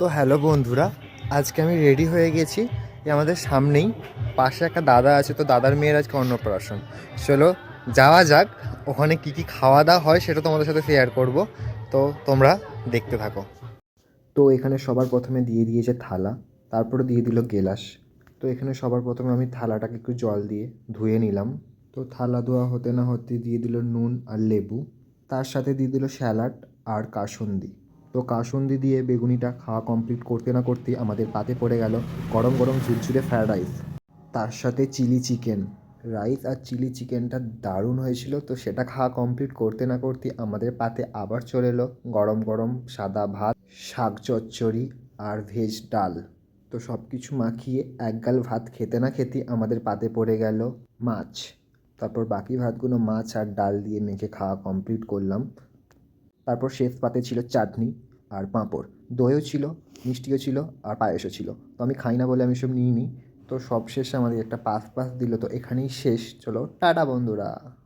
তো হ্যালো বন্ধুরা, আজকে আমি রেডি হয়ে গেছি আমাদের সামনেই পাশে একটা দাদা আছে, তো দাদার মেয়ের আজকে অন্নপ্রাশন। চলো যাওয়া যাক, ওখানে কি কি খাওয়া দাওয়া হয় সেটা তোমাদের সাথে শেয়ার করব। তো তোমরা দেখতে থাকো। তো এখানে সবার প্রথমে দিয়ে দিয়েছে থালা, তারপরে দিয়ে দিল গেলাস। তো এখানে সবার প্রথমে আমি থালাটাকে একটু জল দিয়ে ধুয়ে নিলাম। তো থালা ধোয়া হতে না হতে দিয়ে দিল নুন আর লেবু, তার সাথে দিয়ে দিল স্যালাড আর কাসুন্দি। তো কাসুন্দি দিয়ে বেগুনিটা খাওয়া কমপ্লিট করতে না করতেই আমাদের পাতে পড়ে গেল গরম গরম ঝুরঝুরে ফ্রায়েড রাইস তার সাথে চিলি চিকেন রাইস আর চিলি চিকেনটা দারুণ হয়েছিল তো সেটা খাওয়া কমপ্লিট করতে না করতে আমাদের পাতে আবার চলে এলো গরম গরম সাদা ভাত, শাক চচ্চড়ি আর ভেজ ডাল। তো সব কিছু মাখিয়ে এক গাল ভাত খেতে না খেতে আমাদের পাতে পড়ে গেল মাছ। তারপর বাকি ভাতগুলো মাছ আর ডাল দিয়ে মেখে খাওয়া কমপ্লিট করলাম। তারপর শেষ পাতে ছিল চাটনি। আর পাঁপড়। দইও ছিল, মিষ্টিও ছিল আর পায়েসও ছিল। তো আমি খাই না বলে আমি সব নিই নি তো সব শেষে আমাদের একটা পাস পাস দিল। তো এখানেই শেষ। চলো, টাটা বন্ধুরা।